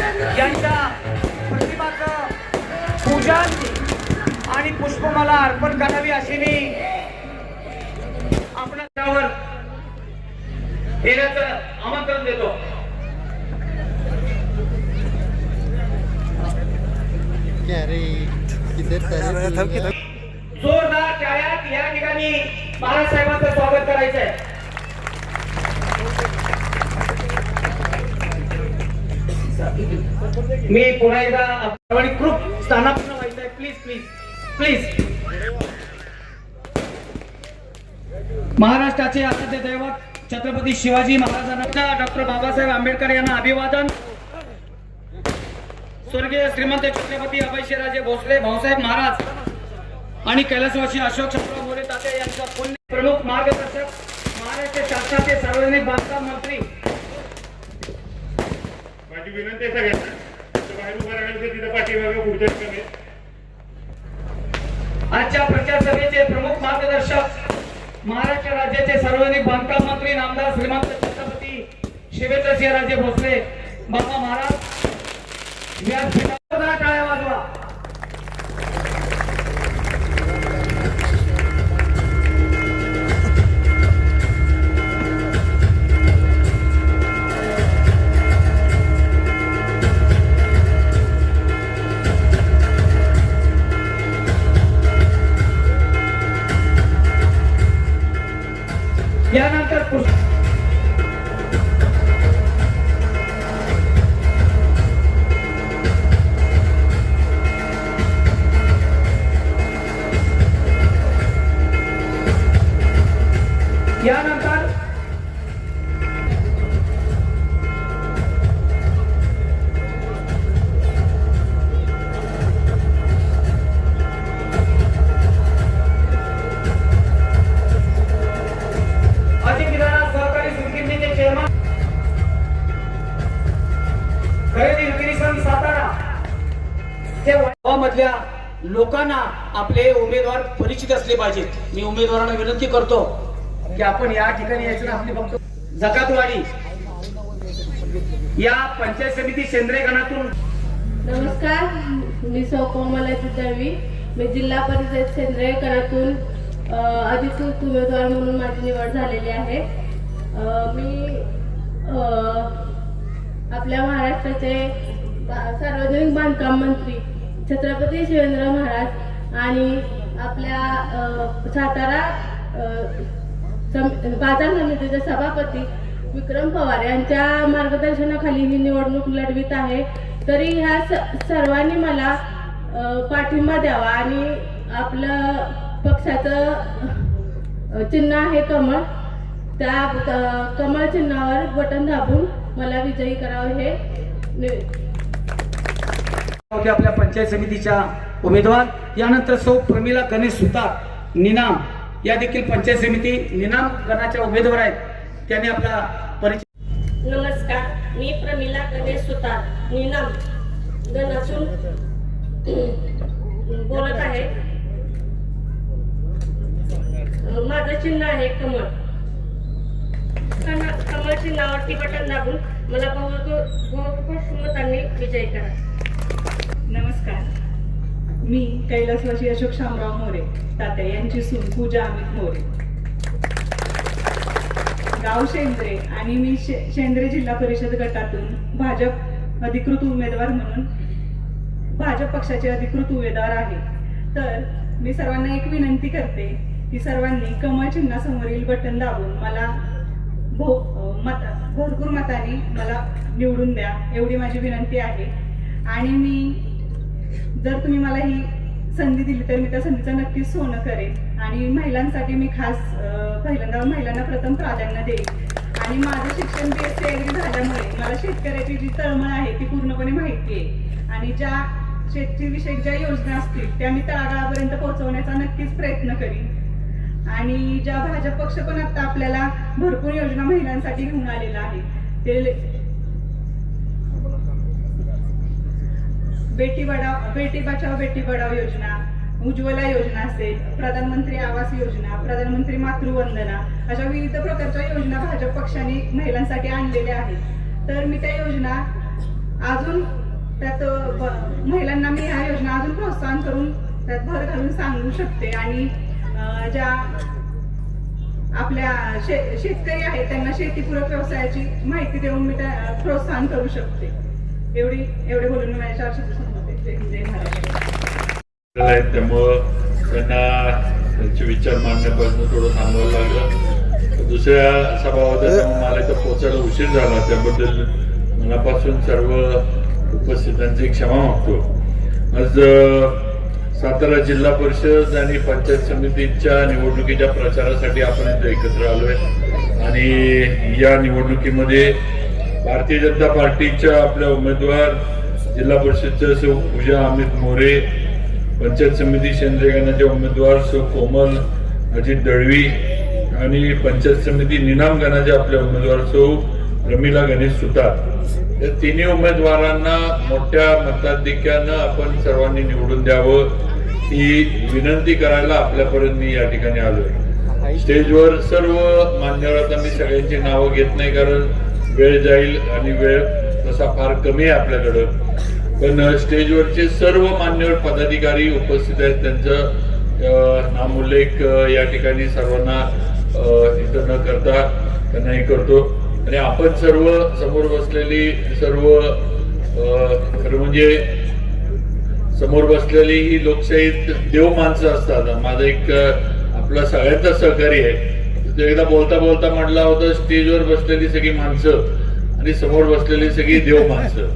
यांच्या प्रतिमाचं पूजन आणि पुष्पमाला अर्पण करावी अशी मी आपण त्यावर येण्याचं आमंत्रण देतो. जोरदार टाळ्यात या ठिकाणी बाळासाहेबांचं स्वागत करायचं मी पुन्हा एकदा परवानी ग्रुप स्थानापन्न व्हायचं आहे. प्लीज प्लीज प्लीज महाराष्ट्राचे आराध्य दैवत छत्रपती शिवाजी महाराजांना डॉक्टर बाबासाहेब आंबेडकर यांना अभिवादन. स्वर्गीय श्रीमंत छत्रपती अभयशिराजे भोसले भाऊसाहेब महाराज आणि कैलासवासी अशोक चंद्र मोरे तात्या यांचा पुण्य प्रमुख मार्गदर्शक महाराष्ट्र शासनाचे सार्वजनिक बांधकाम मंत्री माझी विनंती आहे सगळ्यांना. बाहेर उभं राहिलं तिथं पाठीमागे पुढच्या ठिकाणी. आजच्या प्रचार सभेचे प्रमुख मार्गदर्शक महाराष्ट्र राज्याचे सार्वजनिक बांधकाम मंत्री नामदार श्रीमंत छत्रपती शिवेंद्रसिंह राजे भोसले. बाबा महाराज व्यासपीठावर टाळ्या वाजवा. पाहिजेत मी उमेदवारांना विनंती करतो की आपण या ठिकाणी यायचं ना आपली फक्त जकातवाडी या पंचायत समिती सेंद्रिय गणातून नमस्कार मी सौ कोमला मी जिल्हा परिषद सेंद्रिय करातून अधिकृत उमेदवार म्हणून माझी निवड झालेली आहे. मी आपल्या महाराष्ट्राचे सार्वजनिक बांधकाम मंत्री छत्रपती शिवेंद्र महाराज आणि आपल्या सातारा सम- बाजार समितीचे सभापती विक्रम पवार यांच्या मार्गदर्शनाखाली ही निवडणूक लढवित आहे. तरी ह्या स- सर्वांनी मला पाठिंबा द्यावा आणि आपलं पक्षाचं चिन्ह आहे कमळ. त्या कमळ चिन्हावर बटन दाबून मला विजयी करावं हे होते आपल्या पंचायत समितीच्या उमेदवार यानंतर सौ प्रमिला गणेश सुतार निनाम या देखील पंचायत समिती निनाम गणाच्या उमेदवार आहेत त्यांनी आपला परिचय नमस्कार मी प्रमिला गणेश सुतार गण गणातून बोलत आहे माझं चिन्ह आहे कमळ कमळ चिन्हावरती बटन दाबून मला बहुपुष्प मतांनी विजय करा नमस्कार. मी कैलासवासी अशोक शामराव मोरे तात्या यांची सून पूजा अमित मोरे. गाव शेंद्रे आणि मी शे शेंद्रे जिल्हा परिषद गटातून भाजप अधिकृत उमेदवार म्हणून भाजप पक्षाचे अधिकृत उमेदवार आहे. तर मी सर्वांना एक विनंती करते की सर्वांनी कमळ चिन्हासमोरील बटन दाबून मला भो मत भरपूर मताने मला निवडून द्या एवढी माझी विनंती आहे. आणि मी जर तुम्ही मला ही संधी दिली तर मी त्या संधीचं नक्कीच सोनं करेन. आणि महिलांसाठी मी खास पहिल्यांदा महिलांना प्रथम प्राधान्य देईन. आणि माझं शिक्षण बी एस सी झाल्यामुळे मला शेतकऱ्याची जी तळमळ आहे ती पूर्णपणे माहिती आहे. आणि ज्या शेतीविषयक ज्या योजना असतील त्या मी तळागाळापर्यंत पोहोचवण्याचा नक्कीच प्रयत्न करीन. आणि ज्या भाजप पक्ष पण आता आपल्याला भरपूर योजना महिलांसाठी घेऊन आलेला आहे ते बेटी बढाव बेटी बचाव बेटी बढाव योजना उज्ज्वला योजना असेल प्रधानमंत्री आवास योजना प्रधानमंत्री मातृवंदना अशा विविध प्रकारच्या योजना भाजप पक्षाने महिलांसाठी आणलेल्या आहेत. तर मी त्या योजना अजून त्यात महिलांना मी ह्या योजना अजून प्रोत्साहन करून त्यात भर घालून सांगू शकते. आणि ज्या आपल्या शे शेतकरी आहेत त्यांना शेतीपूरक व्यवसायाची माहिती देऊन मी त्या प्रोत्साहन करू शकते. एवढी एवढे बोलून मी माझ्या चार शब्द संपवते. जय हिंद, जय महाराष्ट्र आहेत त्यामुळं त्यांना त्यांचे विचार मांडण्यापासून थोडं थांबवावं लागलं. दुसऱ्या मला इथं पोचायला उशीर झाला. त्याबद्दल मनापासून सर्व उपस्थितांची क्षमा मागतो. आज सातारा जिल्हा परिषद आणि पंचायत समितीच्या निवडणुकीच्या प्रचारासाठी आपण इथं एकत्र आलोय. आणि या निवडणुकीमध्ये भारतीय जनता पार्टीच्या आपल्या उमेदवार जिल्हा परिषदच्या सौ पूजा अमित मोरे पंचायत समिती शेंद्रे उमेदवार सौ कोमल अजित दळवी आणि पंचायत समिती निनाम गणाचे आपले उमेदवार सौ रमिला गणेश सुतार. या तिन्ही उमेदवारांना मोठ्या मताधिक्यानं आपण सर्वांनी निवडून द्यावं ही विनंती करायला आपल्यापर्यंत मी या ठिकाणी आलोय. स्टेजवर सर्व मान्यवर आता मी सगळ्यांची नावं घेत नाही कारण वेळ जाईल आणि वेळ तसा फार कमी आहे आपल्याकडं. पण स्टेजवरचे सर्व मान्यवर पदाधिकारी उपस्थित आहेत. त्यांचं नामोल्लेख या ठिकाणी सर्वांना इथं न करता त्यांना हे करतो. आणि आपण सर्व समोर बसलेली सर्व खरं म्हणजे समोर बसलेली ही लोकशाहीत देव माणसं असतात. माझा एक आपला सगळ्यांचा सहकारी आहे. म्हणजे एकदा बोलता बोलता म्हटला होता स्टेजवर बसलेली सगळी माणसं आणि समोर बसलेली सगळी देव माणसं.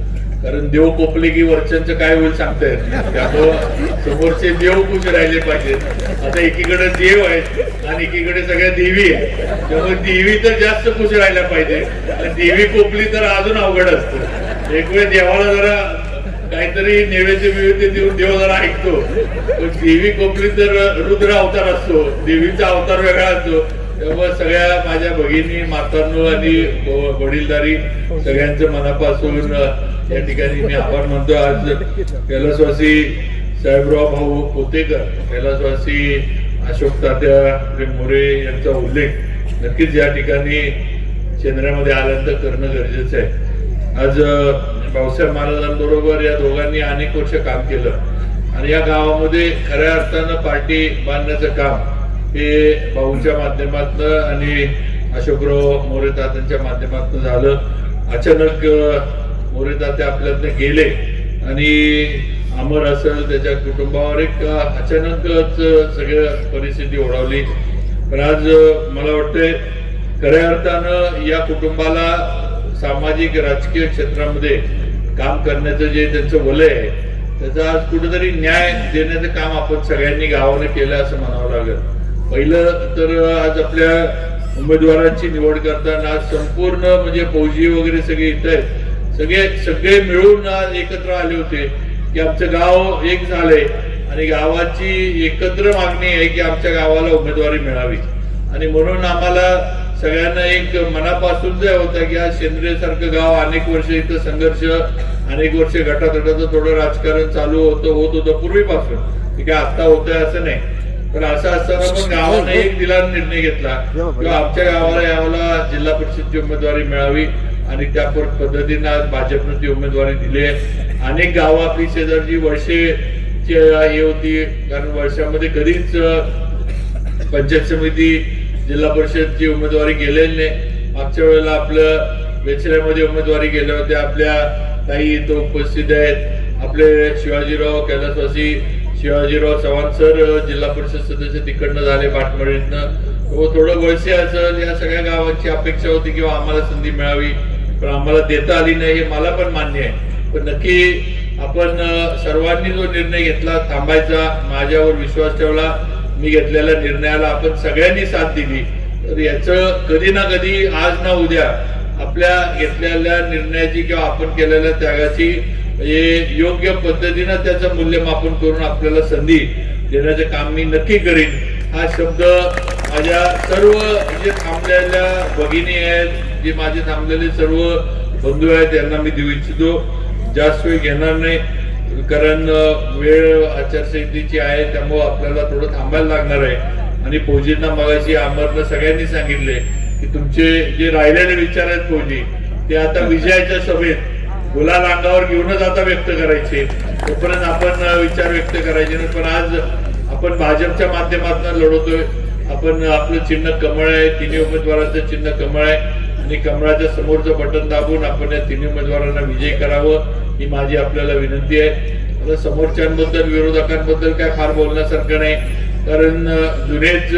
कारण देव कोपले की वरच्यांचं काय होईल सांगता येत त्यामुळं समोरचे देव खुश राहिले पाहिजेत. आता एकीकडे देव आहेत आणि एकीकडे सगळ्या देवी आहेत. त्यामुळे देवी तर जास्त खुश राहिल्या पाहिजे. आणि देवी कोपली तर अजून अवघड असतं. एक वेळ देवाला जरा काहीतरी नैवेद्य बिवेद्य देऊन देव जरा ऐकतो. पण देवी कोपली तर रुद्र अवतार असतो. देवीचा अवतार वेगळा असतो. तेव्हा सगळ्या माझ्या भगिनी मातांनो आणि वडीलदारी वडीलधारी सगळ्यांचं मनापासून या ठिकाणी मी आभार मानतो. आज कैलासवासी साहेबराव भाऊ पोतेकर कैलासवासी अशोक तात्या मोरे यांचा उल्लेख नक्कीच या ठिकाणी केंद्रामध्ये आल्यानंतर करणं गरजेचं आहे. आज अ, भाऊसाहेब महाराजांबरोबर या दोघांनी अनेक वर्ष काम केलं. आणि या गावामध्ये खऱ्या अर्थानं पार्टी बांधण्याचं काम हे भाऊच्या माध्यमातनं आणि अशोकराव मोरे तात्यांच्या माध्यमातून झालं. अचानक मोरेताते आपल्यातनं गेले आणि अमर असेल त्याच्या कुटुंबावर एक अचानकच सगळ्या परिस्थिती ओढावली. पण आज मला वाटतंय खऱ्या अर्थानं या कुटुंबाला सामाजिक राजकीय क्षेत्रामध्ये काम करण्याचं जे त्यांचं वलय आहे त्याचा आज कुठेतरी न्याय देण्याचं काम आपण सगळ्यांनी गावाने केलं असं म्हणावं लागेल. पहिलं तर आज आपल्या उमेदवारांची निवड करताना आज संपूर्ण म्हणजे फौजी वगैरे सगळे इथं आहेत. सगळे सगळे मिळून आज एकत्र आले होते की आमचं गाव एक झालंय आणि गावाची एकत्र मागणी आहे की आमच्या गावाला उमेदवारी मिळावी. आणि म्हणून आम्हाला सगळ्यांना एक मनापासून जे होता की आज सेंद्रिय सारखं गाव अनेक वर्ष इथं संघर्ष अनेक वर्ष गटातटाचं थोडं राजकारण चालू होतं होत होतं पूर्वीपासून. की काय आता होतंय असं नाही. पण असं असताना पण गावानं एक दिला निर्णय घेतला. किंवा आमच्या गावाला यावेळेला जिल्हा परिषदची उमेदवारी मिळावी आणि त्या पद्धतीनं आज भाजपनं ती उमेदवारी दिली आहे. अनेक गावं आपली शेजारची वर्षेची हे होती. कारण वर्षामध्ये कधीच पंचायत समिती जिल्हा परिषदची उमेदवारी गेलेली नाही. मागच्या वेळेला आपलं वेचऱ्यामध्ये उमेदवारी गेल्या होत्या. आपल्या काही इथं उपस्थित आहेत. आपले शिवाजीराव कैलासवासी शिवाजीराव चव्हाण सर जिल्हा परिषद सदस्य तिकडनं झाले पाटमळीतनं व हो, थोडं वळसे असेल या सगळ्या गावांची अपेक्षा होती किंवा आम्हाला संधी मिळावी पण आम्हाला देता आली नाही हे मला पण मान्य आहे. पण नक्की आपण सर्वांनी जो निर्णय घेतला थांबायचा माझ्यावर विश्वास ठेवला मी घेतलेल्या निर्णयाला आपण सगळ्यांनी साथ दिली. तर याचं कधी ना कधी आज ना उद्या आपल्या घेतलेल्या निर्णयाची किंवा आपण केलेल्या त्यागाची म्हणजे योग्य पद्धतीनं त्याचं मूल्यमापन करून आपल्याला संधी देण्याचं काम मी नक्की करीन. हा शब्द माझ्या सर्व जे थांबलेल्या भगिनी आहेत जे माझे थांबलेले सर्व बंधू आहेत यांना मी देऊ इच्छितो. जास्त वेळ घेणार नाही कारण वेळ आचारसंहितेची आहे त्यामुळं आपल्याला थोडं थांबायला लागणार आहे. आणि फौजींना मगाशी आमरनं सगळ्यांनी सांगितले की तुमचे जे राहिलेले विचार आहेत फौजी ते आता विजयाच्या सभेत गुलाल अंगावर घेऊनच आता व्यक्त करायचे. तोपर्यंत आपण विचार व्यक्त करायचे नाही. पण आज आपण भाजपच्या माध्यमातून लढवतोय. आपण आपलं चिन्ह कमळ आहे. तिन्ही उमेदवारांचं चिन्ह कमळ आहे. आणि कमळाच्या समोरचं बटन दाबून आपण या तिन्ही उमेदवारांना विजयी करावं ही माझी आपल्याला विनंती आहे. आता समोरच्यांबद्दल विरोधकांबद्दल काय फार बोलण्यासारखं नाही. कारण जुनेच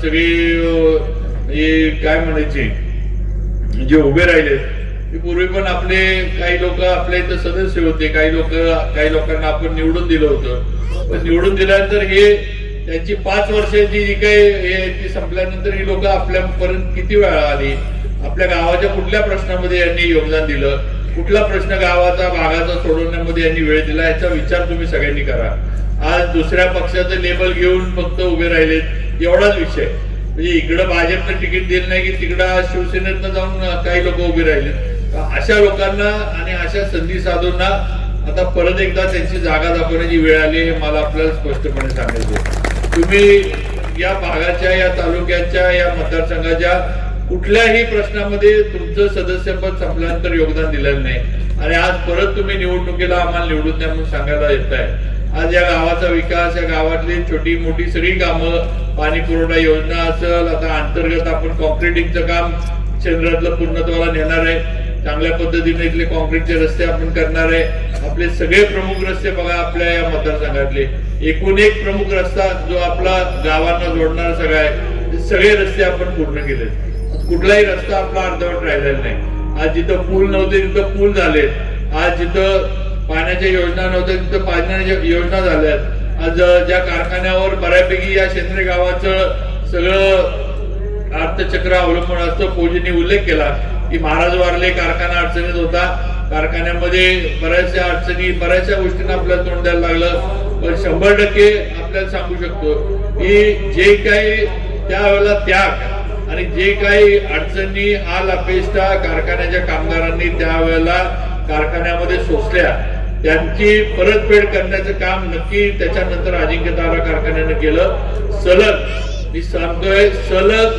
सगळी काय म्हणायचे? जे उभे राहिले पूर्वी पण आपले काही लोक आपल्या इथं सदस्य होते. काही लोक काही लोकांना आपण निवडून दिलं होतं. पण निवडून दिल्यानंतर हे त्यांची पाच वर्षाची जी काही हे संपल्यानंतर ही लोक आपल्यापर्यंत किती वेळा आली? आपल्या गावाच्या कुठल्या प्रश्नामध्ये यांनी योगदान दिलं? कुठला प्रश्न गावाचा भागाचा सोडवण्यामध्ये यांनी वेळ दिला? याचा विचार तुम्ही सगळ्यांनी करा. आज दुसऱ्या पक्षाचं लेबल घेऊन फक्त उभे राहिलेत एवढाच विषय. म्हणजे इकडं भाजपनं तिकीट दिलं नाही की तिकडं शिवसेनेतनं जाऊन काही लोक उभे राहिलेत. अशा लोकांना आणि अशा संधी साधूंना आता परत एकदा त्यांची जागा दाखवण्याची वेळ आली हे मला आपल्याला स्पष्टपणे सांगायचं तुम्ही या भागाच्या या तालुक्याच्या या मतदारसंघाच्या कुठल्याही प्रश्नामध्ये तुमचं सदस्यपद संपल्यानंतर योगदान दिलेलं नाही. आणि आज परत तुम्ही निवडणुकीला आम्हाला निवडून द्या म्हणून सांगायला येत आहे आज या गावाचा विकास या गावातली छोटी मोठी सगळी कामं पाणी पुरवठा योजना असेल आता अंतर्गत आपण कॉन्क्रिटिंगचं काम चंद्रातलं पूर्णत्वाला नेणार आहे. चांगल्या पद्धतीने इथले कॉन्क्रीटचे रस्ते आपण करणार आहे. आपले सगळे प्रमुख रस्ते बघा आपल्या या मतदारसंघातले. एकूण एक प्रमुख रस्ता जो आपला गावांना जोडणारा सगळा आहे ते सगळे रस्ते आपण पूर्ण केले कुठलाही रस्ता आपला अर्धवट राहिलेला नाही. आज जिथं पूल नव्हते तिथं पूल झाले आज जिथं पाण्याच्या योजना नव्हत्या तिथं पाण्याच्या योजना झाल्यात. आज ज्या कारखान्यावर बऱ्यापैकी या शेंद्रे गावाचं सगळं अर्थचक्र अवलंबून असतं फौजींनी उल्लेख केला. की महाराज वारले कारखाना अडचणीत होता. कारखान्यामध्ये बऱ्याचशा अडचणी बऱ्याचशा गोष्टींना आपल्याला तोंड द्यायला लागलं. पण शंभर टक्के आपल्याला सांगू शकतो की जे काही त्यावेळेला त्याग आणि जे काही अडचणी आल अपेष्टा कारखान्याच्या कामगारांनी त्यावेळेला कारखान्यामध्ये सोसल्या त्यांची परतफेड करण्याचं काम नक्की त्याच्यानंतर अजिंक्य तारा कारखान्यानं केलं. सलग मी सांगतोय सलग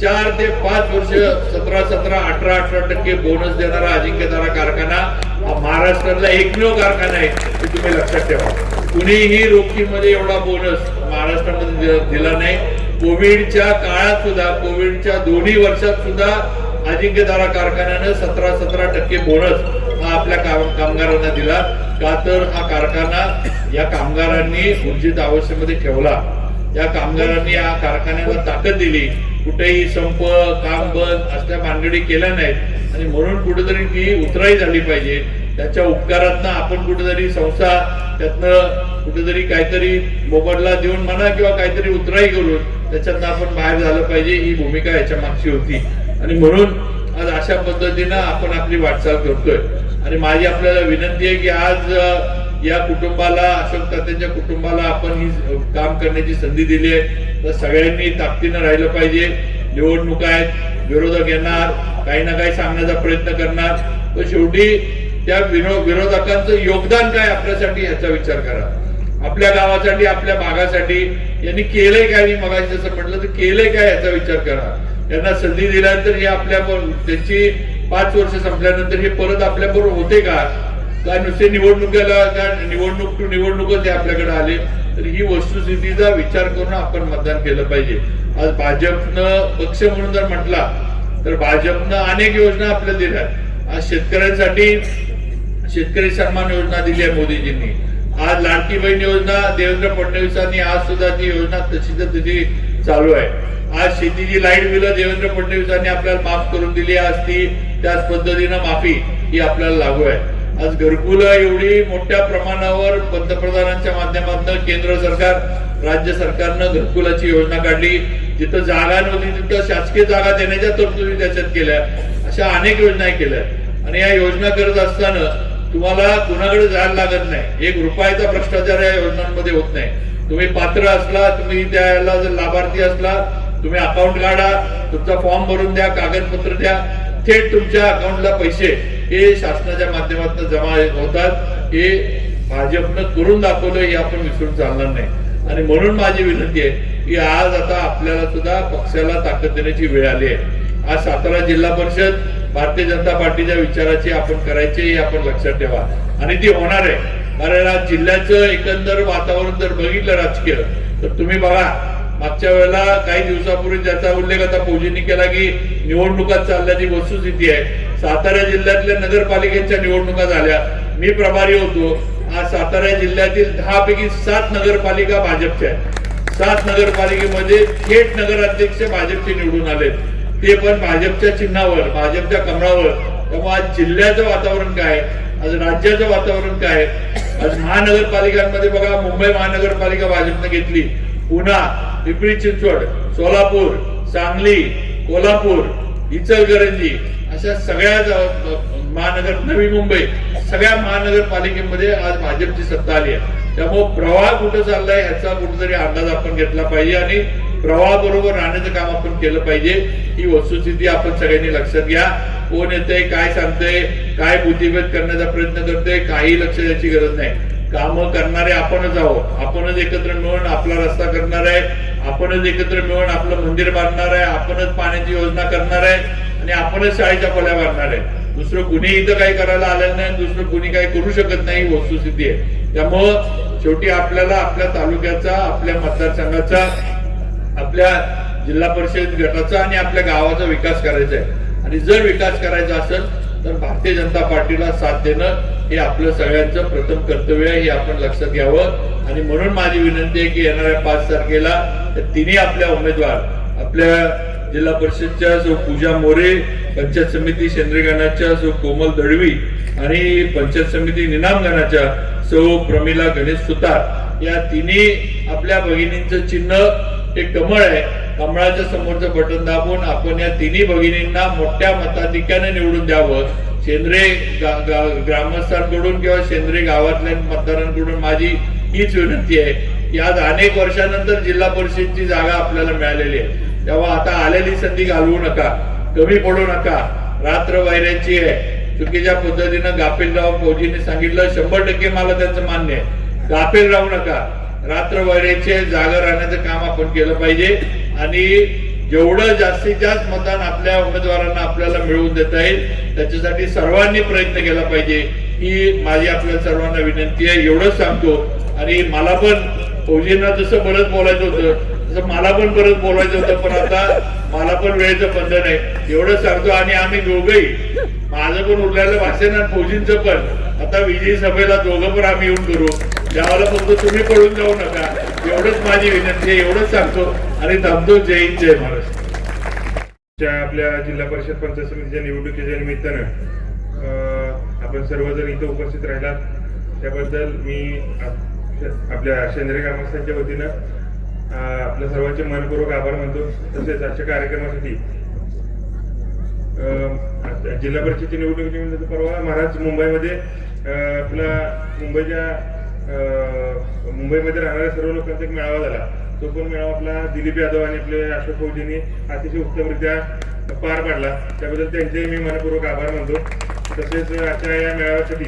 चार ते पाच वर्ष सतरा सतरा अठरा अठरा टक्के बोनस देणारा अजिंक्य तारा कारखाना हा महाराष्ट्रातला एकमेव कारखाना आहे हे तुम्ही लक्षात ठेवा. कुणीही रोखीमध्ये एवढा बोनस महाराष्ट्रामध्ये दिला नाही. कोविडच्या काळात सुद्धा कोविडच्या दोन्ही वर्षात सुद्धा अजिंक्य तारा कारखान्यानं सतरा सतरा टक्के बोनस हा आपल्या काम- कामगारांना दिला. का तर हा कारखाना या कामगारांनी ऊर्जित अवस्थेमध्ये ठेवला. या कामगारांनी या कारखान्याला ताकद दिली. कुठेही संप काम बंद असल्या भानगडी केल्या नाहीत. आणि म्हणून कुठेतरी ती उतराई झाली पाहिजे. त्याच्या उपकारातनं आपण कुठेतरी संस्था त्यातनं कुठेतरी काहीतरी मोबदला देऊन म्हणा किंवा काहीतरी उतराई करून त्याच्यातनं आपण बाहेर झालं पाहिजे ही भूमिका याच्या मागची होती. आणि म्हणून आज अशा पद्धतीनं आपण आपली वाटचाल करतोय. आणि माझी आपल्याला विनंती आहे की आज या कुटुंबाला अशोक तात्यांच्या कुटुंबाला आपण ही काम करण्याची संधी दिली आहे. तर सगळ्यांनी ताकदीनं राहिलं पाहिजे. निवडणुका आहेत विरोधक येणार काही ना काही सांगण्याचा प्रयत्न करणार. तर शेवटी त्या विनो विरोधकांचं योगदान काय आपल्यासाठी याचा विचार करा. आपल्या गावासाठी आपल्या भागासाठी. यांनी केलंय काय? मी मगाशी जसं म्हटलं तर केलंय काय याचा विचार करा. यांना संधी दिल्यानंतर हे आपल्या त्यांची पाच वर्ष संपल्यानंतर हे परत आपल्याबरोबर होते का? काय नुसते निवडणुकीला का निवडणूक टू निवडणूकच हे आपल्याकडे आले. तर ही वस्तुस्थितीचा विचार करून आपण मतदान केलं पाहिजे. आज भाजपनं पक्ष म्हणून जर म्हटला तर भाजपनं अनेक योजना आपल्या दिल्या. आज शेतकऱ्यांसाठी शेतकरी सन्मान योजना दिली आहे मोदीजींनी. आज लाडकी बहीण योजना देवेंद्र फडणवीसांनी आज सुद्धा ती योजना तशीच तशी चालू आहे. आज शेतीची लाइट बिलं देवेंद्र फडणवीसांनी आपल्याला माफ करून दिली आज ती त्याच पद्धतीनं माफी ही आपल्याला लागू आहे. आज घरकुल एवढी मोठ्या प्रमाणावर पंतप्रधानांच्या माध्यमातून केंद्र सरकार राज्य सरकारनं घरकुलाची योजना काढली. जिथं जागा नव्हती तिथं शासकीय जागा देण्याच्या तरतुदी त्याच्यात केल्या. अशा अनेक योजना केल्या. आणि या योजना करत असताना तुम्हाला कुणाकडे जायला लागत नाही. एक रुपयाचा भ्रष्टाचार या योजनांमध्ये होत नाही. तुम्ही पात्र असला तुम्ही त्याला जर लाभार्थी असला तुम्ही अकाउंट काढा तुमचा फॉर्म भरून द्या कागदपत्र द्या. थेट तुमच्या अकाउंटला पैसे हे शासनाच्या माध्यमातून जमा होतात हे भाजपनं करून दाखवलं हे आपण विसरून चालणार नाही. आणि म्हणून माझी विनंती आहे की आज आता आपल्याला सुद्धा पक्षाला ताकद देण्याची वेळ आली आहे. आज सातारा जिल्हा परिषद भारतीय जनता पार्टीच्या विचाराची आपण करायची हे आपण लक्षात ठेवा. आणि ती होणार आहे. कारण आज जिल्ह्याचं एकंदर वातावरण जर बघितलं राजकीय तर तुम्ही बघा मागच्या वेळेला काही दिवसापूर्वी ज्याचा उल्लेख आता फौजींनी केला की निवडणुका चालल्याची वस्तुस्थिती आहे. सातारा जिल्ह्यातल्या नगरपालिकेच्या निवडणुका झाल्या. मी प्रभारी होतो. आज सातारा जिल्ह्यातील दहा पैकी सात नगरपालिका भाजपच्या आहेत. सात नगरपालिकेमध्ये थेट नगराध्यक्ष भाजपचे निवडून आले ते पण भाजपच्या चिन्हावर भाजपच्या कमळावर. त्यामुळे आज जिल्ह्याचं वातावरण काय? आज राज्याचं वातावरण काय? आज महानगरपालिकांमध्ये बघा मुंबई महानगरपालिका भाजपने घेतली. पुन्हा पिंपरी चिंचवड सोलापूर सांगली कोल्हापूर इचलकरंजी अशा सगळ्या महानगर नवी मुंबई सगळ्या महानगरपालिकेमध्ये आज भाजपची सत्ता आली आहे. त्यामुळे प्रवाह कुठं चाललाय ह्याचा कुठेतरी अंदाज आपण घेतला पाहिजे आणि प्रवाहाबरोबर राहण्याचं काम आपण केलं पाहिजे. ही वस्तुस्थिती आपण सगळ्यांनी लक्षात घ्या. कोण येतंय काय सांगतंय काय बुद्धिभेद करण्याचा प्रयत्न करतोय काही लक्ष द्यायची गरज नाही. कामं करणारे आपणच आहोत. आपणच एकत्र मिळून आपला रस्ता करणार आहे. आपणच एकत्र मिळून आपलं मंदिर बांधणार आहे आपणच पाण्याची योजना करणार आहे आणि आपणच शाळेच्या खोल्या बांधणार आहे. दुसरं कुणी इथं काही करायला आलेलं नाही दुसरं कुणी काही करू शकत नाही ही वस्तुस्थिती आहे. त्यामुळं शेवटी आपल्याला आपल्या तालुक्याचा आपल्या मतदारसंघाचा आपल्या जिल्हा परिषद गटाचा आणि आपल्या गावाचा विकास करायचा आहे. आणि जर विकास करायचा असेल तर भारतीय जनता पार्टीला साथ देणं हे आपलं सगळ्यांचं प्रथम कर्तव्य आहे हे आपण लक्षात घ्यावं. आणि म्हणून माझी विनंती आहे की येणाऱ्या पाच तारखेला त्या तिन्ही आपल्या उमेदवार आपल्या जिल्हा परिषदच्या जो पूजा मोरे पंचायत समिती शेंद्रेगणाच्या जो कोमल दळवी आणि पंचायत समिती निनामगणाच्या सो प्रमिला गणेश सुतार या तिन्ही आपल्या भगिनींचं चिन्ह हे कमळ आहे. कमळाच्या समोरचं बटन दाबून आपण या तिन्ही भगिनींना मोठ्या मताधिक्याने निवडून द्यावं. सेंद्रिय ग्रामस्थांकडून किंवा सेंद्रिय गावातल्या मतदारांकडून माझी हीच विनंती आहे की आज अनेक वर्षानंतर जिल्हा परिषदची जागा आपल्याला मिळालेली आहे. तेव्हा आता आलेली संधी घालवू नका कमी पडू नका. रात्र वैऱ्याची आहे. चुकीच्या पद्धतीनं गाफील राव फौजीने सांगितलं शंभर टक्के मला त्यांचं मान्य आहे. गाफील राहू नका. रात्र वैऱ्याचे जागा राहण्याचं काम आपण केलं पाहिजे. आणि जेवढं जास्तीत जास्त मतदान आपल्या उमेदवारांना आपल्याला मिळवून देता येईल त्याच्यासाठी सर्वांनी प्रयत्न केला पाहिजे. ही माझी आपल्या सर्वांना विनंती आहे. एवढंच सांगतो. आणि मला पण. फौजींना जसं परत बोलायचं होतं तसं मला पण परत बोलायचं होतं पण आता मला पण वेळेचं बंधन आहे. एवढंच सांगतो आणि आम्ही दोघंही. माझं पण उरलेलं भाषण आणि फौजींचं पण. आता विजयी सभेला दोघं पण आम्ही येऊन करू. त्यावेळेला फक्त तुम्ही पळून जाऊ नका. एवढंच माझी विनंती आहे एवढंच सांगतो. आणि थांबतो. जय हिंद जय महाराष्ट्र. आपल्या जिल्हा परिषद पंचायत समितीच्या निवडणुकीच्या निमित्तानं आपण सर्वजण इथं उपस्थित राहिलात. त्याबद्दल मी आपल्या शेंद्रे ग्रामस्थांच्या वतीनं आपल्या सर्वांचे मनपूर्वक आभार मानतो. तसेच आजच्या कार्यक्रमासाठी अं, जिल्हा परिषदेची निवडणुकीची निमित्त परवा महाराज मुंबईमध्ये आपला मुंबईच्या अं, मुंबईमध्ये राहणाऱ्या सर्व लोकांचा एक मेळावा झाला. तो पण मेळावा आपला दिलीप यादव आणि आपले अशोक फौजींनी अतिशय उत्तमरित्या पार पाडला. त्याबद्दल त्यांचेही मी मनपूर्वक आभार मानतो. तसेच आजच्या या मेळाव्यासाठी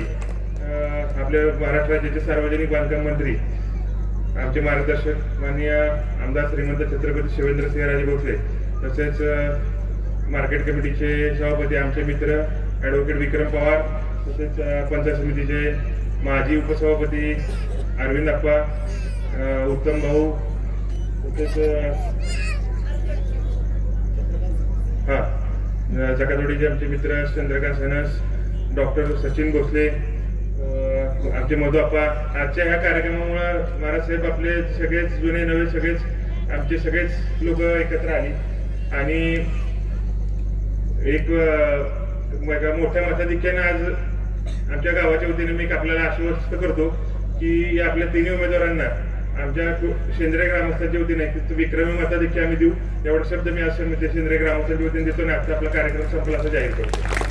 आपल्या महाराष्ट्र राज्याचे सार्वजनिक बांधकाम मंत्री आमचे मार्गदर्शक माननीय आमदार श्रीमंत छत्रपती शिवेंद्र सिंह राजे भोसले तसेच मार्केट कमिटीचे सभापती आमचे मित्र ॲडव्होकेट विक्रम पवार तसेच पंचायत समितीचे माजी उपसभापती अरविंद अप्पा उत्तम भाऊ तसेच हां हा जकातोडीचे आमचे मित्र चंद्रकांत सनस डॉक्टर सचिन भोसले आमचे मधुआप्पा आजच्या ह्या कार्यक्रमामुळे महाराज साहेब आपले सगळेच जुने नवे सगळेच आमचे सगळेच लोक एकत्र आली. आणि एक अं, मोठ्या मताधिक्याने आज आमच्या गावाच्या वतीने मी आपल्याला आश्वस्त करतो की या आपल्या तिन्ही उमेदवारांना आमच्या सेंद्रिय ग्रामस्थांच्या वतीने विक्रमी मताधिक्य आम्ही देऊ. एवढा शब्द मी आज सेंद्रिय ग्रामस्थांच्या वतीने देतो आणि आजचा आपला कार्यक्रम संपला असं जाहीर करतो.